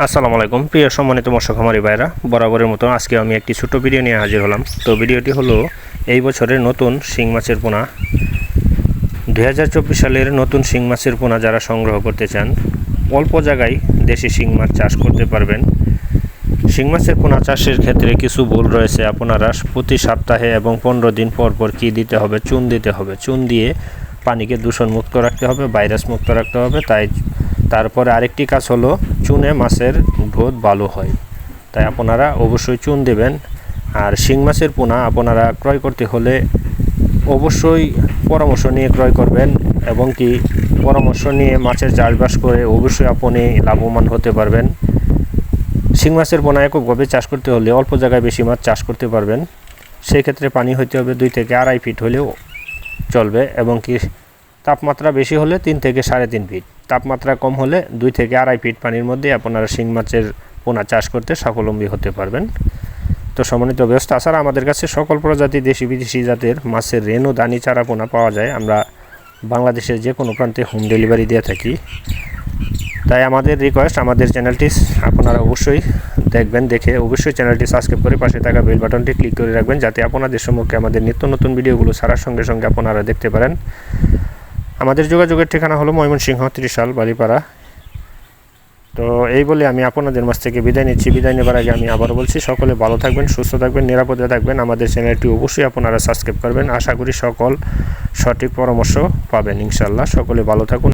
আসসালামু আলাইকুম। প্রিয় সম্মানিত মৎস্য খামারি ভাইরা বরাবরের মতো আজকে আমি একটি ছোট ভিডিও নিয়ে হাজির হলাম। তো ভিডিওটি হলো এই বছরের নতুন শিং মাছের পোনা। দু হাজার চব্বিশ সালের নতুন শিং মাছের পোনা যারা সংগ্রহ করতে চান, অল্প জায়গায় দেশি শিং মাছ চাষ করতে পারবেন। শিং মাছের পোনা চাষের ক্ষেত্রে কিছু ভুল রয়েছে। আপনারা প্রতি সপ্তাহে এবং পনেরো দিন পর পর কী দিতে হবে, চুন দিতে হবে। চুন দিয়ে পানিকে দূষণ মুক্ত রাখতে হবে, ভাইরাস মুক্ত রাখতে হবে। তাই তারপরে আরেকটি কাজ হলো চুনে মাছের গ্রোথ ভালো হয়। তাই আপনারা অবশ্যই চুন দেবেন। আর শিং মাছের পোনা আপনারা ক্রয় করতে হলে অবশ্যই পরামর্শ নিয়ে ক্রয় করবেন এবং কি পরামর্শ নিয়ে মাছের চাষবাস করে অবশ্যই আপনি লাভবান হতে পারবেন। শিং মাছের পোনা এককভাবে চাষ করতে হলে অল্প জায়গায় বেশি মাছ চাষ করতে পারবেন। সেই ক্ষেত্রে পানি হইতে হবে দুই থেকে আড়াই ফিট হলেও চলবে এবং কি তাপমাত্রা বেশি হলে তিন থেকে সাড়ে তিন ফিট তাপমাত্রা কম হলে দুই থেকে আড়াই ফিট পানির মধ্যে আপনারা শিং মাছের পোনা চাষ করতে স্বাবলম্বী হতে পারবেন। তো সমন্বিত ব্যবস্থা, তাছাড়া আমাদের কাছে সকল প্রজাতি দেশি বিদেশি জাতের মাছের রেণু, দানি, চারা, পোনা পাওয়া যায়। আমরা বাংলাদেশের যে কোনো প্রান্তে হোম ডেলিভারি দিয়ে থাকি। তাই আমাদের রিকোয়েস্ট আমাদের চ্যানেলটি আপনারা অবশ্যই দেখবেন, দেখে অবশ্যই চ্যানেলটি সাবস্ক্রাইব করে পাশে থাকা বেল বাটনটি ক্লিক করে রাখবেন, যাতে আপনাদের সম্মুখে আমাদের নিত্য নতুন ভিডিওগুলো ছাড়ার সঙ্গে সঙ্গে আপনারা দেখতে পারেন। আমাদের যোগাযোগের ঠিকানা হলো ময়মনসিংহ, ত্রিশাল, বালিপাড়া। তো এই বলে আমি আপনাদের মাছ থেকে বিদায় নিচ্ছি। বিদায় নেবার আগে আমি আবারও বলছি, সকলে ভালো থাকবেন, সুস্থ থাকবেন, নিরাপদে থাকবেন। আমাদের চ্যানেলটি অবশ্যই আপনারা সাবস্ক্রাইব করবেন। আশা করি সকল সঠিক পরামর্শ পাবেন ইনশাল্লাহ সকলে ভালো থাকুন।